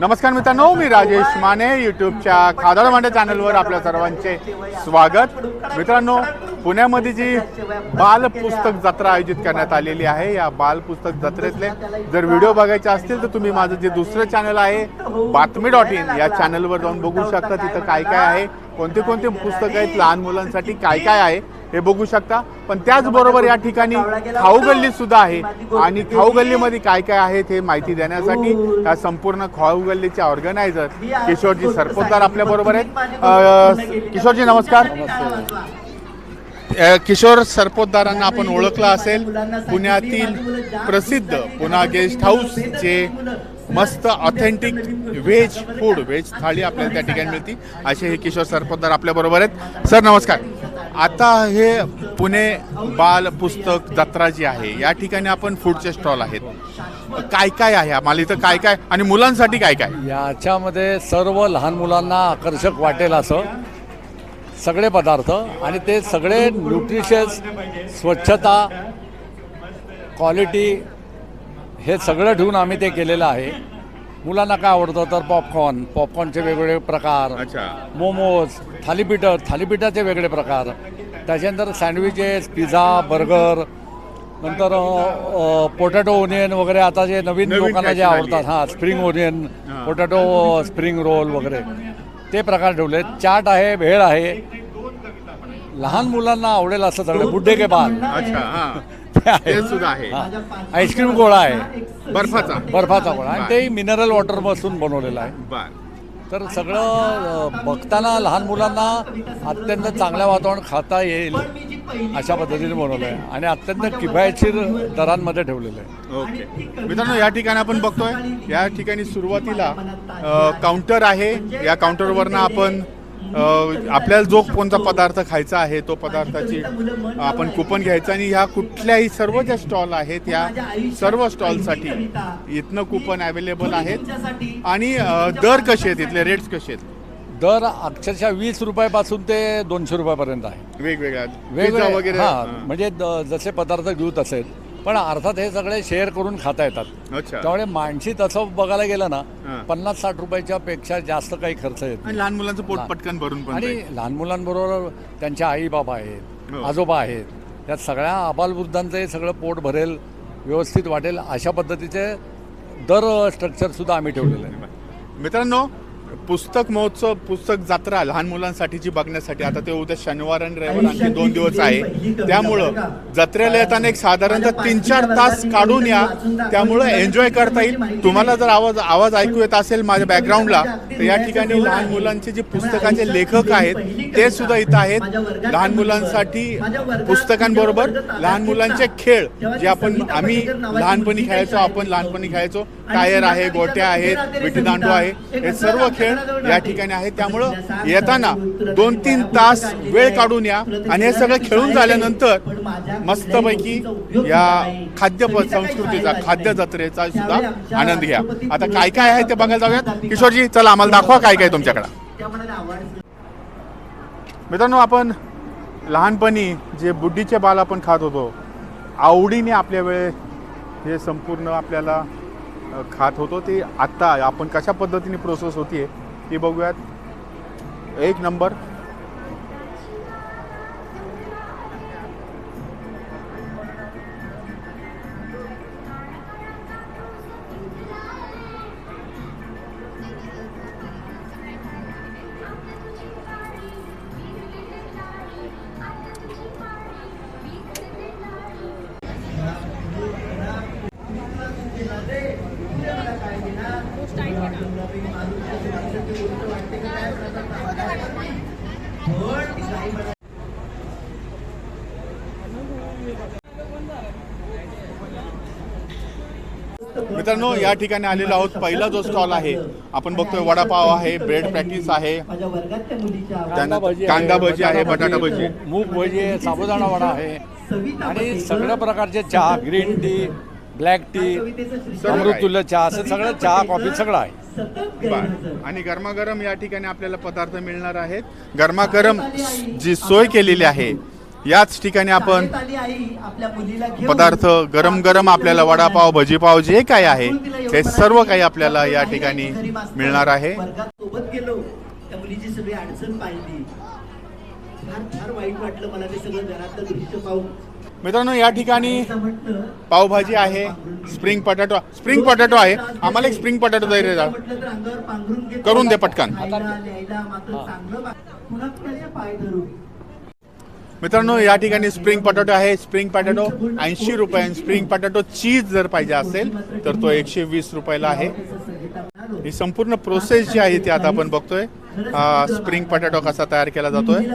नमस्कार मित्रांनो मी राजेश माने यूट्यूबच्या खादाड मांडे चॅनलवर आपल्या सर्वांचे स्वागत. मित्रांनो पुण्यामध्ये जी बाल पुस्तक जत्रा आयोजित करण्यात आलेली आहे या बाल पुस्तक जत्रेतले जर व्हिडिओ बघायचे असतील तर तुम्ही माझं जे दुसरं चॅनल आहे बातमी डॉट इन या चॅनलवर जाऊन बघू शकता. तिथं काय काय आहे कोणते कोणते पुस्तक आहेत लहान मुलांसाठी काय काय आहे हे बघू शकता. पण त्याचबरोबर या ठिकाणी खाऊगल्ली सुद्धा आहे. आणि खाऊ गल्लीमध्ये काय काय आहे हे माहिती देण्यासाठी या संपूर्ण खाऊगल्लीचे ऑर्गनायझर किशोरजी सरपोतदार आपल्या बरोबर आहेत. किशोरजी नमस्कार. किशोर सरपोतदारांना आपण ओळखलं असेल. पुण्यातील प्रसिद्ध पुन्हा गेस्ट हाऊस जे मस्त ऑथेंटिक व्हेज फूड व्हेज थाळी आपल्याला त्या ठिकाणी मिळते असे हे किशोर सरपोतदार आपल्या बरोबर आहेत. सर नमस्कार. आता हे पुणे बाल पुस्तक जत्रा जी आहे या ठिकाणी आपण फूडचे स्टॉल आहेत. काय काय आहे? आम्हाला इथं काय काय? आणि मुलांसाठी काय काय? याच्यामध्ये सर्व लहान मुलांना आकर्षक वाटेल असं सगळे पदार्थ आणि ते सगळे न्यूट्रिशियस स्वच्छता क्वालिटी हे सगळं ठेवून आम्ही ते केलेलं आहे. मुलांना काय आवडतं तर पॉपकॉर्न पॉपकॉर्नचे वेगवेगळे प्रकार. अच्छा. मोमोज थालीपीठं थालीपीठाचे वेगळे प्रकार. त्याच्यानंतर सँडविचेस पिझ्झा बर्गर नंतर पोटॅटो ओनियन वगैरे. आता जे नवीन नवीन लोकांना जे fashion आली आवडतात हां spring onion. Potato spring roll वगैरे. ते प्रकार ठेवले चाट आहे भेळ आहे. लहान मुलांना आवडेल असं सगळं. बुड्ढे के बाल. अच्छा हा. ते सुद्धा आहे. आईस्क्रीम गोळा आहे. बर्फाचा. बर्फाचा गोळा आणि ते मिनरल वॉटरपासून बनवलेलं आहे. बर. तर सगळं अ, बघताना लहान मुलांना अत्यंत चांगल्या वातावरण खाता येईल अशा पद्धतीने बनवलं आहे. आणि अत्यंत किफायतशीर दरांमध्ये ठेवलेलं आहे. ओके. मित्रांनो या ठिकाणी आपण बघतोय. या ठिकाणी सुरुवातीला काउंटर आहे. या काउंटरवरनं आपण आपल्याला जो कोणता पदार्थ खायचा आहे तो पदार्थाची आपण कुपन घ्यायचं आणि ह्या कुठल्याही सर्व ज्या स्टॉल आहेत या सर्व स्टॉलसाठी इथनं कुपन अवेलेबल आहेत. आणि दर कसे आहेत इथले रेट्स कसे आहेत? दर अक्षरशः वीस रुपयापासून ते दोनशे रुपयापर्यंत आहे. वेगवेगळ्या पिझ्झा वेगवेगळे वगैरे हां. म्हणजे द- जसे पदार्थ घेऊ तसे पण अर्थात हे सगळे शेअर करून खाता येतात अच्छा त्यामुळे माणशी तसं बघायला गेलं. ना पन्नास साठ रुपयाच्या पेक्षा जास्त काही खर्च येत नाही आणि लहान मुलांचं पोट पटकन भरून पण आणि जाईल. लहान मुलांबरोबर त्यांच्या आई बाबा आहेत हो. आजोबा आहेत त्यात सगळ्या आबालवृद्धांचं हे सगळं पोट भरेल व्यवस्थित वाटेल अशा पद्धतीचे दर स्ट्रक्चर सुद्धा आम्ही ठेवलेलं आहे मित्रांनो पुस्तक महोत्सव पुस्तक जत्रा लहान मुलांसाठीची बघण्यासाठी. आता ते उद्या शनिवार आणि रविवार आणखी दोन दिवस आहे. त्यामुळं जत्रेला येताना एक साधारणतः तीन चार तास काढून या. त्यामुळं एन्जॉय करता येईल. तुम्हाला जर आवाज आवाज ऐकू येत असेल माझ्या बॅकग्राऊंडला तर या ठिकाणी लहान मुलांचे जे पुस्तकाचे लेखक आहेत ते सुद्धा इथं आहेत. लहान मुलांसाठी पुस्तकांबरोबर लहान मुलांचे खेळ जे आपण आम्ही लहानपणी खेळायचो आपण लहानपणी खेळायचो टायर आहे गोट्या आहेत विटी दांडू आहे. हे सर्व खेळ या ठिकाणी आहेत. त्यामुळं येताना दोन तीन तास वेळ काढून या. आणि हे सगळं खेळून झाल्यानंतर मस्तपैकी या खाद्य संस्कृतीचा खाद्य जत्रेचा सुद्धा आनंद घ्या. आता काय काय आहे ते बघायला जाऊयात? किशोरजी चला आम्हाला दाखवा काय काय तुमच्याकडे. मित्रांनो आपण लहानपणी जे बुड्डीचे बाल आपण खात होतो आवडीने आपल्या वेळे हे संपूर्ण आपल्याला खात होतो ते आत्ता आपण कशा पद्धतीने प्रोसेस होतीये ती बघूयात. एक नंबर मित्रांनो या ठिकाणी आलेलो आहोत. पहिला जो स्टॉल आहे आपण बघतोय वडापाव आहे ब्रेड पॅटीस आहे. कांदा भजी आहे बटाटा भजी मूग भजी आहे साबुदाणा वडा आहे. आणि सगळ्या प्रकारचे चहा ग्रीन टी ब्लॅक टी अमृतुल्य चहा असं सगळं चहा कॉफी सगळं आहे. बर. आणि गरमागरम या ठिकाणी आपल्याला पदार्थ मिळणार आहेत. गरमागरम जी सोय केलेली आहे याच ठिकाणी आपण पदार्थ गरम गरम आपल्याला वडापाव भजीपाव जे काय आहे? हे सर्व काही आपल्याला या ठिकाणी मिळणार आहे. ते मित्रांनो या ठिकाणी पावभाजी आहे स्प्रिंग पटॅटो स्प्रिंग पटॅटो आहे. आम्हाला एक स्प्रिंग पटॅटो. करून दे पटकन. मित्रांनो या ठिकाणी स्प्रिंग पटॅटो आहे. स्प्रिंग पटॅटो ऐंशी रुपये स्प्रिंग पटॅटो चीज जर पाहिजे असेल तर तो एकशे वीस रुपयाला आहे. ही संपूर्ण प्रोसेस जी आहे ती आता आपण बघतोय. स्प्रिंग पटॅटो कसा तयार केला जातोय?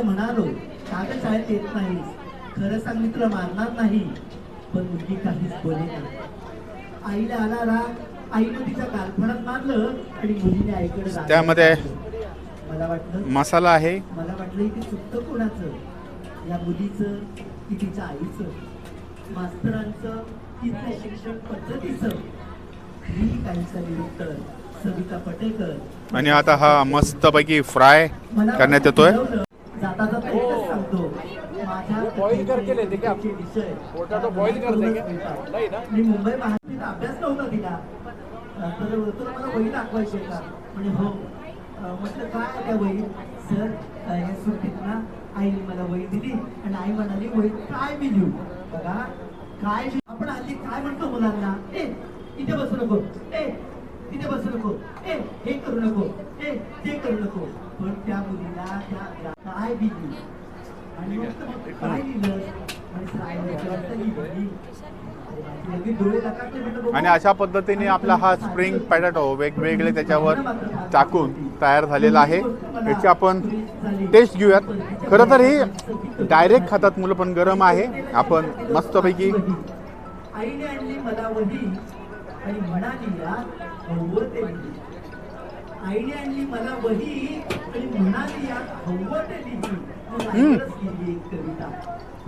त्यामध्ये मसाला आहे. या मुलीचं की तिच्या आईचं मास्तरांचं त्या शिक्षण पद्धतीचं निरुत्तर सविता पटेकर. आणि आता हा मस्तपैकी फ्राय करण्यात येतोय. जाता जाता एकच सांगतो. करके लेते क्या? नाही ना? मी मुंबई महाराष्ट्रात अभ्यास नव्हता दिला. तर तुला मला वही दाखवायची का म्हणजे हो. म्हटलं काय त्या वही? सर या सुट्टीत ना आईने मला वही दिली आणि आई म्हणाली वही काय मी लिहू बघा काय? आपण हल्ली काय म्हणतो मुलांना? ए इथे बसू नको. ए तिथे बसू नको. ए हे करू नको. ए ते करू नको. पण त्या मुलीला त्या काय बी लिहू आणि काय लिहिलं? आणि असं लिहिलं. आणि अशा पद्धतीने आपला हा स्प्रिंग पॅटॅटो वेगवेगळे त्याच्यावर टाकून तयार झालेला आहे. याची आपण टेस्ट घेऊयात. खरं तर हे डायरेक्ट खातात मुलं पण गरम आहे. आपण मस्तपैकी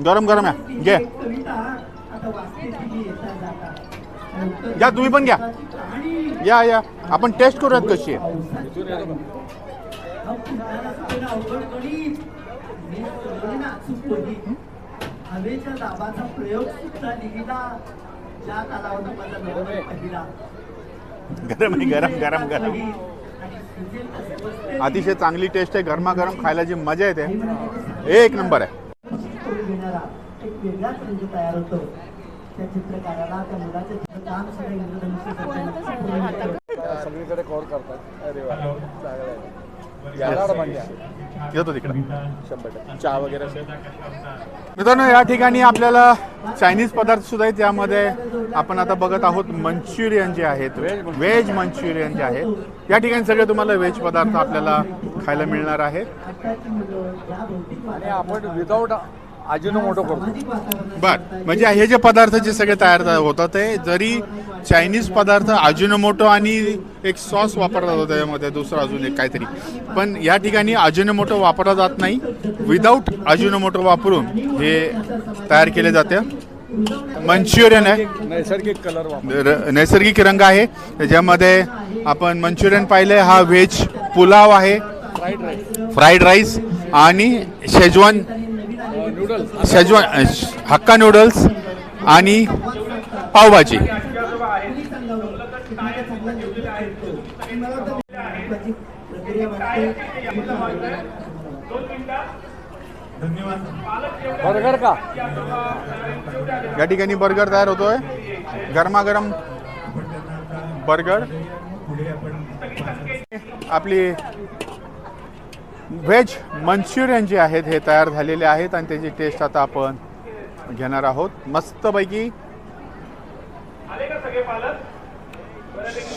गरम गरम आहे घे. या घ्या, तुम्ही पण घ्या. या या. आपण टेस्ट करूयात कशी आहे. हवेच्या दाबाचा प्रयोग सुद्धा लिहिला नवरा गरम आहे गरम गरम गरम. अतिशय चांगली टेस्ट आहे. गरमागरम खायला जी मजा येते. एक नंबर आहे. एक वेगळाच रंग तयार होतो. त्या चित्रकाराला त्या मुलाचं चित्र काम सुद्धा इंद्रधनुष्य सगळीकडे कव्हर करतात. अरे वा चांगलं आहे. मित्रांनो या ठिकाणी आपल्याला चायनीज पदार्थ सुद्धा आहेत. त्यामध्ये आपण आता बघत आहोत मंचुरियन जे आहेत. Veg manchurian. जे आहेत. या ठिकाणी सगळे तुम्हाला व्हेज पदार्थ आपल्याला खायला मिळणार आणि आपण विदाऊट अजिनोमोटो करतो सामाजिक वातावरणात बर म्हणजे हे जे पदार्थ जे सगळे तयार होतात ते जरी चायनीज पदार्थ अजिनोमोटो आणि एक सॉस वापरला जातो त्याच्यामध्ये दुसरं अजून एक काहीतरी. पण या ठिकाणी अजिनोमोटो वापरला जात नाही. विदाऊट अजिनोमोटो वापरून हे तयार केले जाते. मंचुरियन आहे. नैसर्गिक कलर नैसर्गिक रंग आहे. त्याच्यामध्ये आपण मंचुरियन पाहिले हा व्हेज पुलाव आहे. फ्राईड राईस आणि शेजवान शेजवान हक्का नूडल्स आणि पावभाजी. बर्गर का? या ठिकाणी बर्गर तयार होतोय. गरमागरम बर्गर. आपली व्हेज मंचुरियन जे आहेत हे तयार झालेले आहेत आणि त्याची टेस्ट आता आपण घेणार आहोत. मस्तपैकी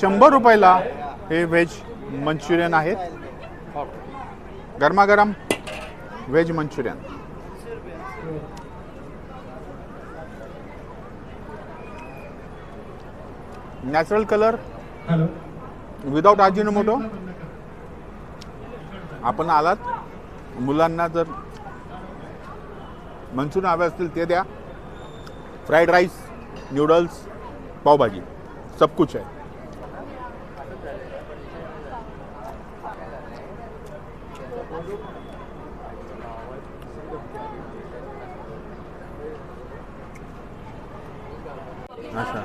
शंभर रुपयाला हे व्हेज मंचुरियन आहेत. गरमागरम veg manchurian. Natural colour without Ajinomoto आपण आलात. मुलांना जर मन्सून हवे असतील ते द्या. फ्राईड राईस नूडल्स पावभाजी सब कुछ आहे. अच्छा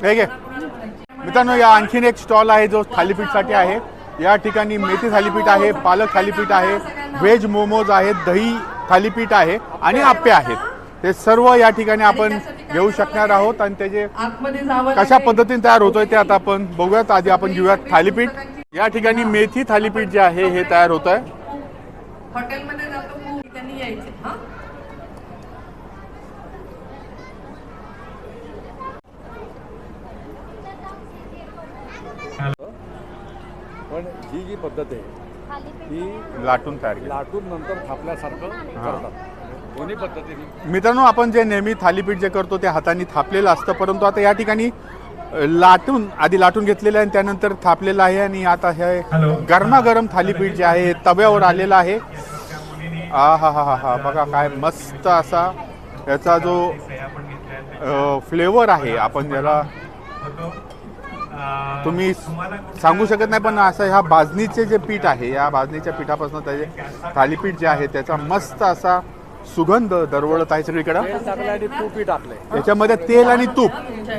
ठीक आहे मित्रांनो या आणखीन एक स्टॉल आहे जो थालीपीठसाठी आहे. या ठिकाणी मेथी थालीपीठ आहे पालक थालीपीठ आहे व्हेज मोमोज आहेत दही थालीपीठ आहे आणि आप्पे आहेत. ते सर्व या ठिकाणी आपण घेऊ शकणार आहोत आणि त्याचे कशा. पद्धतीने तयार होतोय ते आता आपण बघूयात. आधी आपण घेऊयात थालीपीठ. या ठिकाणी मेथी थालीपीठ जे आहे हे तयार होत आहे हॉटेलमध्ये जातो खूप त्यांनी यायचे हा पण ही जी पद्धत आहे ही लाटून तयार केली. लाटून नंतर थापल्यासारखं करतात. दोन्ही पद्धतीने मित्रांनो आपण जे नेहमी थालीपीठ जे करतो ते हाताने थापलेलं असतं परंतु आता या ठिकाणी अ, लाटून आधी लाटून घेतलेलं आहे आणि त्यानंतर थापलेलं आहे आणि आता हे गरमागरम थालीपीठ जे आहे तव्यावर आलेलं आहे. आ हा हा हा हा. बघा काय मस्त असा याचा जो फ्लेवर आहे आपण ज्याला तुम्ही सांगू शकत नाही पण असं ह्या भाजणीचे जे पीठ आहे या भाजणीच्या पिठापासून त्याचे थालीपीठ जे आहे त्याचा मस्त असा सुगंध दरवळत आहे सगळीकडं. त्याच्यामध्ये तेल आणि तूप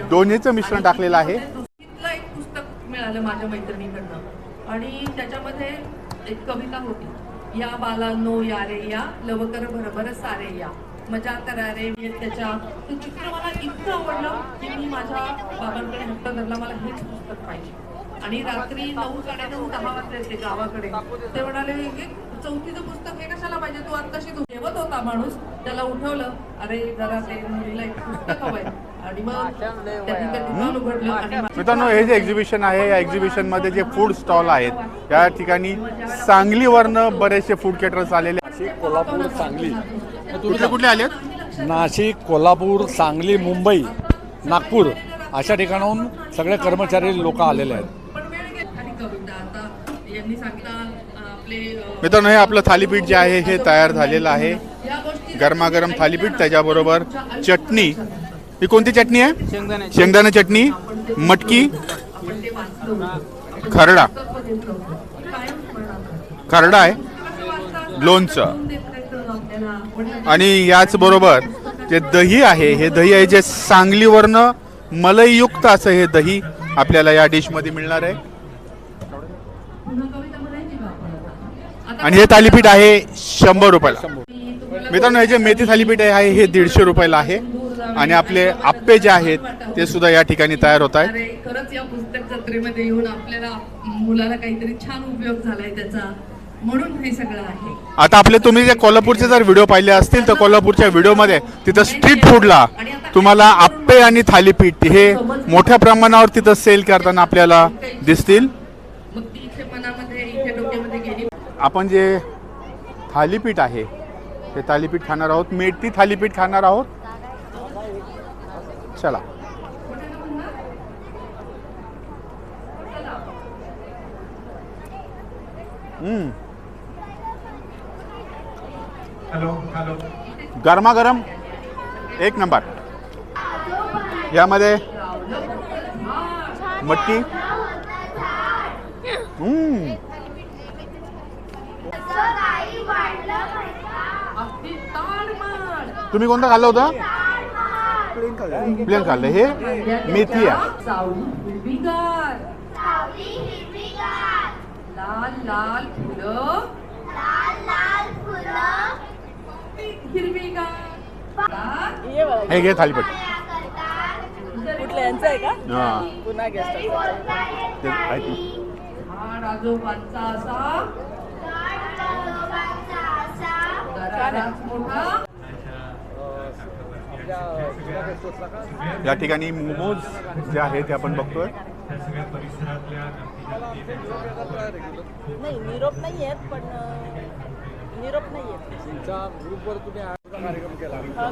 दोन्हीचं मिश्रण टाकलेलं आहे. तिथलं एक पुस्तक मिळालं माझ्या मैत्रिणीकडनं. आणि त्याच्यामध्ये एक कविता होती या बालांनो या रे या लवकर भरभर सारे या. मजा करा रे ये त्याच्या. ते चित्र मला इतकं आवडलं की मी माझ्या बाबांकडे हट्ट धरला मला हेच पुस्तक पाहिजे. आणि रात्री नऊ साडेनऊ दहा वाजले ते गावाकडे. ते म्हणाले "हे चौथीचं पुस्तक हे कशाला पाहिजे? तू आत्ताशी तू जेवत होता माणूस. त्याला उठवलं अरे जरा ते मुलीला एक पुस्तक हवंय. आणि मग त्यांनी ते दुकान उघडलं आणि मित्रांनो हे जे एक्झिबिशन आहे या एक्झिबिशनमध्ये जे फूड स्टॉल आहेत या ठिकाणी सांगलीवरनं बरेचसे फूड केटर्स आलेले कोल्हापूर सांगली. कुठले कुठले आलेत? नाशिक कोल्हापूर सांगली मुंबई नागपूर अशा ठिकाणाहून सगळे कर्मचारी लोक आलेले आहेत. मित्रांनो हे आपलं थालीपीठ जे आहे हे तयार झालेलं आहे. गरमागरम थालीपीठ त्याच्याबरोबर चटणी. ही कोणती चटणी आहे? शेंगदाणा चटणी मटकी खरडा. खरडा आहे? लोणचं. आणि याचबरोबर जे दही आहे हे दही आहे जे सांगलीवरनं मलईयुक्त असं हे दही आपल्याला या डिशमध्ये मिळणार आहे. आणि हे थालीपीठ आहे शंभर रुपयाला. मित्रांनो हे जे मेथी थालीपीठ आहे हे दीडशे रुपयाला आहे. आणि आपले आप्पे जे आहेत ते सुद्धा या ठिकाणी तयार होत आहेत. खरंच या पुस्तक जत्रेमध्ये येऊन आपल्याला मुलाला काहीतरी छान उपयोग झालाय त्याचा. म्हणून हे सगळं आहे. आता आपले तुम्ही जे कोल्हापूरचे जर व्हिडिओ पाहिले असतील तर कोल्हापूरच्या व्हिडिओमध्ये तिथं स्ट्रीट फूडला तुम्हाला आप्पे आणि थालीपीठ हे मोठ्या प्रमाणावर तिथं सेल करताना आपल्याला दिसतील. आपण जे थालीपीठ आहे ते थालीपीठ खाणार आहोत. मेथी थालीपीठ खाणार आहोत. चला. हम्म. गरमागरम एक नंबर. यामध्ये मटकी. तुम्ही कोणतं खाल्लं होतं? प्लेन खाल्लं. हे मेथी आहे. हे घे थालीपीठ. कुठल्या यांचं आहे का? हा. पुन्हा गेस्ट ते आहेत ना. हा राजोबांचा असा घरादाच मोठा या ठिकाणी मोमोज जे आहे ते आपण बघतोय. नाही निरोप नाही आहेत पण अं, निरोप नाही तुमच्या ग्रुपवर तुम्ही आजचा कार्यक्रम केला.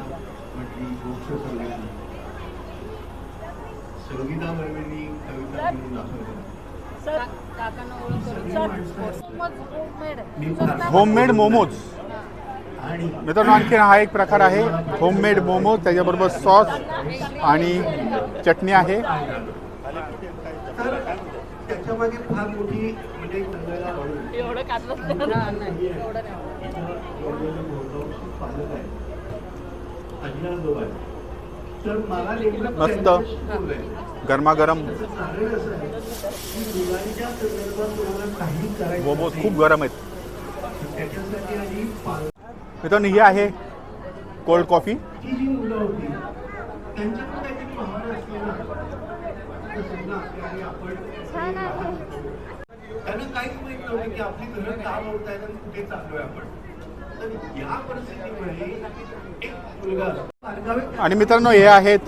सर काकांना ओळख करून सर होममेड मोमोज मित्रांनो आणखी हा एक प्रकार आहे. होममेड मोमोज त्याच्याबरोबर सॉस आणि चटणी आहे. तर त्याच्यामागे फार मोठी म्हणजे एवढं तर मला मस्त. गरमागरम. आहे मोमोज नाही. खूप गरम आहेत. मित्रांनो ही आहे कोल्ड कॉफी. होती त्यांना काहीच माहीत नव्हतं की आपली घरं का मोडतायत आणि कुठे चाललोय आपण. आणि मित्रांनो हे आहेत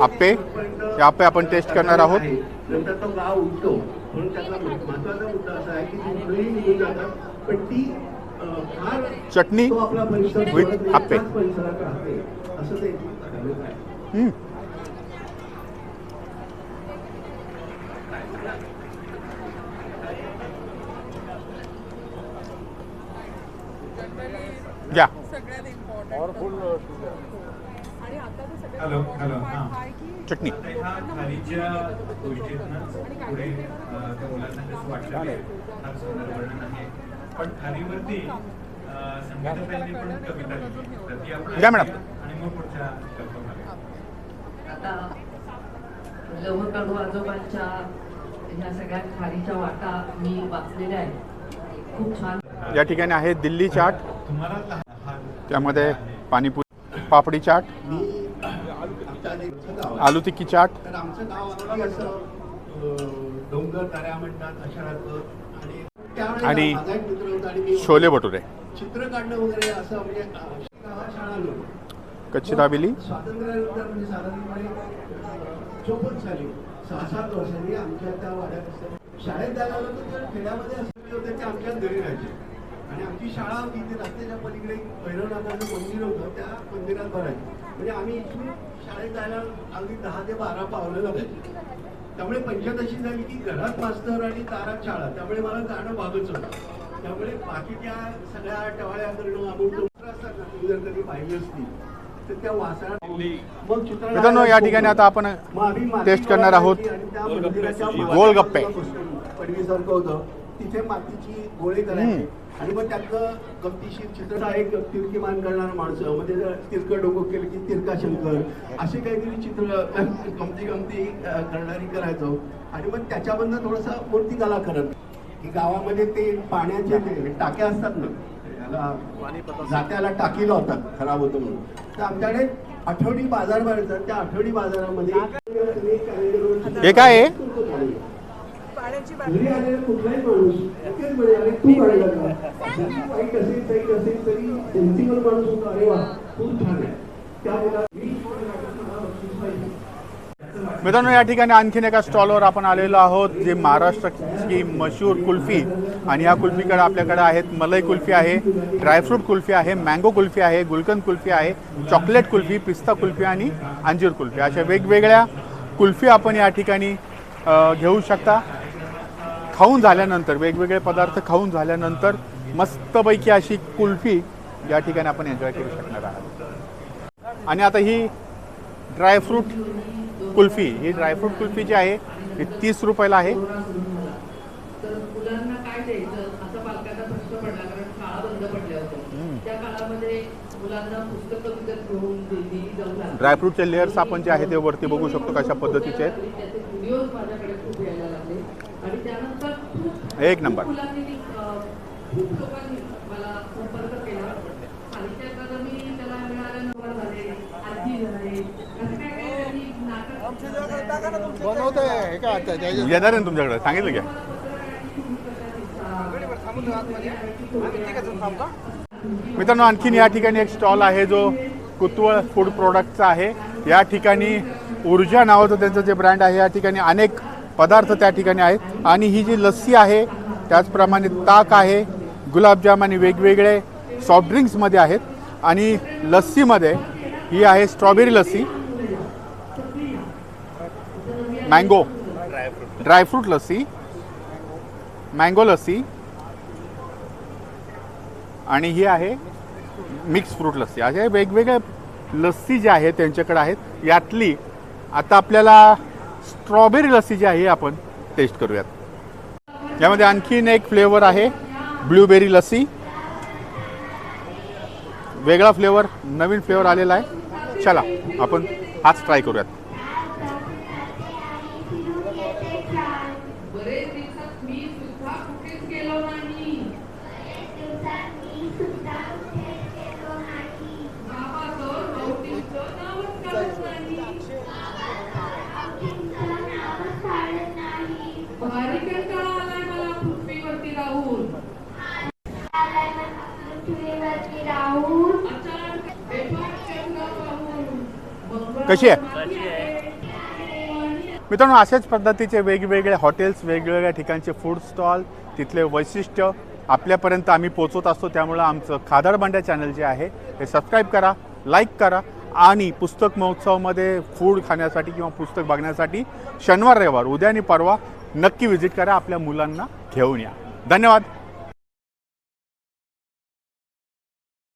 आप्पे. हे आप्पे आपण टेस्ट करणार आहोत. आहे, नंतर तो गाव उठतो म्हणून त्यातला महत्त्वाचा मुद्दा असा आहे की ती मुलंही निघून जातात पण ती अं, फार चटणी तो नाही, आप्पे. असं त्यांची प्रथा आहे हम्म. या सगळ्यात इम्पॉर्टंट आणि आता तर सगळ्यात हॅलो, हॅलो, हां. हा. चटणी. खालीच्या गोष्टीतनं पुढे अं, त्या मुलांना कसं वाटलं आहे. फार सुंदर वर्णन आहे. पण खालीवरती अं, संगीताताईंनी पण कविता लिहिली तर ती आपण घ्या मॅडम. आणि मग पुढच्या. आता आजोबांच्या ह्या सगळ्या खारीच्या वाटा मी वाचलेल्या आहेत. खूप छान. या ठिकाणी आहे दिल्ली चाट. त्यामध्ये पाणीपुरी पापडी चाट. आलू टिक्की चाट. आणि छोले भटुरे. चित्र काढणं वगैरे असं म्हणजे कच्ची दाबेली म्हणजे साधारणपणे अं, चोपन्न साली सहा सात वर्षांनी आमच्या त्या वाड्यात असं शाळेत जायला होतं तर खेड्यामध्ये असं होते ते आमच्या घरी राहायचे. आणि आमची शाळा होती ती रस्त्याच्या पलीकडे एक भैरवनाथाचं मंदिर होतं त्या मंदिरात भरायचं. म्हणजे आम्ही इथून शाळेत जायला अगदी दहा ते बारा पावलं लागायची त्यामुळे पंचदशी झाली की घरात मास्तर आणि दारात शाळा. त्यामुळे मला जाणं भागच होतं. त्यामुळे बाकीच्या सगळ्या टवाळ्या करणं तुम्ही जर कधी पाहिली असती तर त्या वासळा मित्रांनो या ठिकाणी आता आपण टेस्ट करणार आहोत. गोलगप्पे. पडवीसारखं होतं. तिथे मातीची गोळे करायचे. आणि मग त्यातलं गमतीशीर चित्र हा एक तिरकीमान करणारा माणसं म्हणजे तिरकं डोकं केलं की तिरका शंकर असे काहीतरी चित्र गमती गमती करणारी करायचो. आणि मग त्याच्यामधनं थोडंसं मूर्तिकला करत की गावामध्ये ते पाण्याचे ते टाक्या असतात ना याला जात्याला टाकी लावतात खराब होतं म्हणून. तर आमच्याकडे आठवडी बाजार भरायचा. त्या आठवडी बाजारामध्ये हे काय आहे? कुठलाही माणूस तू काढला का? जरी वाईट असेल काही असेल तरी सेन्सिबल माणूस होता अरे वा खूप छान आहे. मित्रांनो या ठिकाणी आणखीन एका स्टॉलवर आपण आलेलो आहोत जे महाराष्ट्राची मशहूर कुल्फी. आणि या कुल्फीकडे आपल्याकडे आहेत मलई कुल्फी आहे ड्रायफ्रूट कुल्फी आहे मँगो कुल्फी आहे गुलकंद कुल्फी आहे चॉकलेट कुल्फी पिस्ता कुल्फी आणि अंजीर कुल्फी. अशा वेगवेगळ्या कुल्फी आपण या ठिकाणी घेऊ शकता. खाऊन झाल्यानंतर वेगवेगळे पदार्थ खाऊन झाल्यानंतर मस्तपैकी अशी कुल्फी या ठिकाणी आपण एन्जॉय करू शकणार आहात. आणि आता ही ड्रायफ्रूट कुल्फी ही ड्रायफ्रूट कुल्फी जी आहे ही तीस रुपयाला आहे. ड्रायफ्रूटचे लेअर्स आपण जे आहे ते वरती बघू शकतो कशा पद्धतीचे आहेत. एक नंबर. खूप लोकांनी मला संपर्क केला अकादमी त्याला मिळाल्या नंबर झाले आरती झाले. असं काय काय त्यांनी नाटक येणार आहे. ना तुमच्याकडे? सांगितलं घ्या मित्रांनो आणखीन या ठिकाणी एक स्टॉल आहे जो कुतवळ फूड प्रोडक्टचा आहे. या ठिकाणी ऊर्जा नावाचं त्यांचं जे ब्रँड आहे या ठिकाणी अनेक पदार्थ त्या ठिकाणी आहेत. आणि ही जी लस्सी आहे त्याचप्रमाणे ताक आहे गुलाबजाम आणि वेगवेगळे सॉफ्ट ड्रिंक्समध्ये आहेत. आणि लस्सीमध्ये ही आहे strawberry lassi. Mango dry fruit lassi. Mango lassi. आणि ही आहे मिक्स फ्रूट लस्सी. असे वेगवेगळे लस्सी जे आहेत त्यांच्याकडे आहेत. यातली आता आपल्याला स्ट्रॉबेरी लस्सी जी आहे आपण टेस्ट करूयात. यामध्ये आणखीन एक फ्लेवर आहे. ब्लूबेरी लस्सी. वेगळा फ्लेवर नवीन फ्लेवर आलेला आहे. चला आपण हाच ट्राय करूयात. कशी आहे? मित्रांनो अशाच पद्धतीचे वेगवेगळे हॉटेल्स वेगवेगळ्या ठिकाणचे फूड स्टॉल तिथले वैशिष्ट्य आपल्यापर्यंत आम्ही पोचवत असतो. त्यामुळं आमचं खादर भांड्या चॅनल जे आहे ते सबस्क्राईब करा लाईक करा आणि पुस्तक महोत्सवामध्ये फूड खाण्यासाठी किंवा पुस्तक बघण्यासाठी शनिवार रविवार उद्या आणि परवा नक्की व्हिजिट करा. आपल्या मुलांना घेऊन या. धन्यवाद.